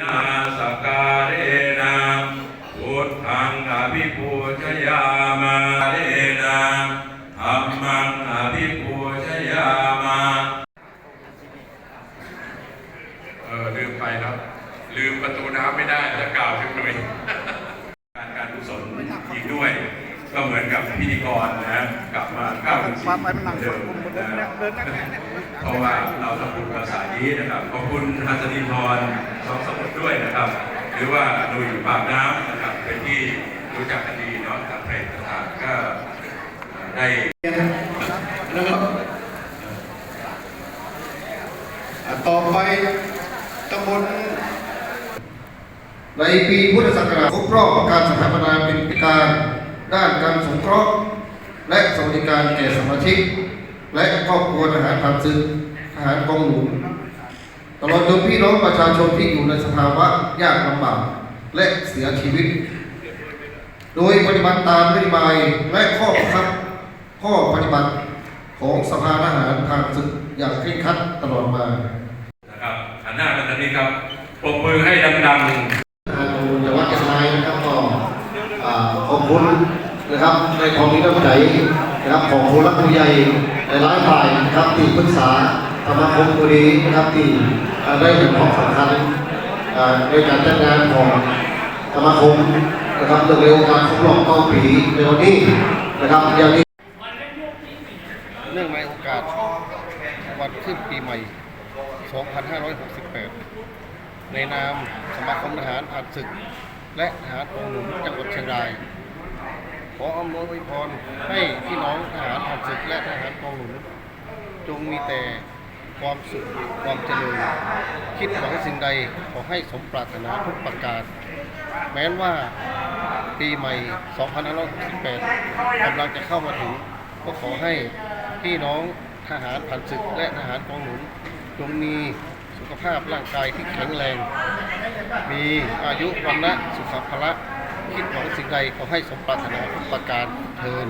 นาสการเรนะพุทธังอภิปูชยามาเรนะธัมมังอภิปูชยามาเออลืมไปครับ ลืมประตูน้ำไม่ได้จะกล่าวถึงหน่วยการการกุศลอีกด้วย ก็เหมือนกับพิธีกรนะกลับมาก้าวถึงสิ่งเดิมนะเพราะว่าเราทำบุญภาษานี้นะครับขอบคุณฮัสดินทรสองสมุทรด้วยนะครับ หรือว่าหนุ่ยปากน้ำนะครับเป็นที่รู้จักกันดีเนาะทางเพลงต่างๆก็ได้นะครับอะต่อไปตำบลในปีพุทธศักราชครบรอบการสถาปนาเป็นการ ด้านการสงเคราะห์ และสวัสดิการแก่สมาชิก และครอบครัวทหารผ่านศึกทหารกองหลวงตลอดจนพี่น้องประชาชนที่อยู่ในสภาวะยากลำบากและเสียชีวิต โดยปฏิบัติตามนโยบายและข้อบังคับข้อปฏิบัติของสภาทหารผ่านศึกอย่างเคร่งครัดตลอดมา นะครับหันหน้ามาทางนี้ครับปรบมือให้ดังท ขอบคุณนะครับในความมีน้ำใจนะครับของผู้รักผู้ใหญ่หลายฝ่ายนะครับที่ปรึกษาสมาคมบุรีนะครับที่ได้เห็นความสำคัญในการจัดงานของสมาคมนะครับเรื่องในโอกาสครบรอบเก้าปีในวันนี้นะครับอย่างนี้เนื่องในโอกาสวันขึ้นปีใหม่ 2568 ในนามสมาคมทหารผ่านศึก และทหารกองหนุนจังหวัดเชียงราย ขออำนวยอวยพรให้พี่น้องทหารผ่านศึกและทหารกองหนุน จงมีแต่ความสุขความเจริญ คิดหวังสิ่งใดขอให้สมปรารถนาทุกประการ แม้นว่าปีใหม่ 2568กำลังจะเข้ามาถึง ก็ขอให้พี่น้องทหารผ่านศึกและทหารกองหนุนจงมี สุขภาพร่างกายที่แข็งแรง มีอายุวันนะสุขภาระคิดหวังสิ่งใดขอให้สมปรารถนาทุกประการเทิน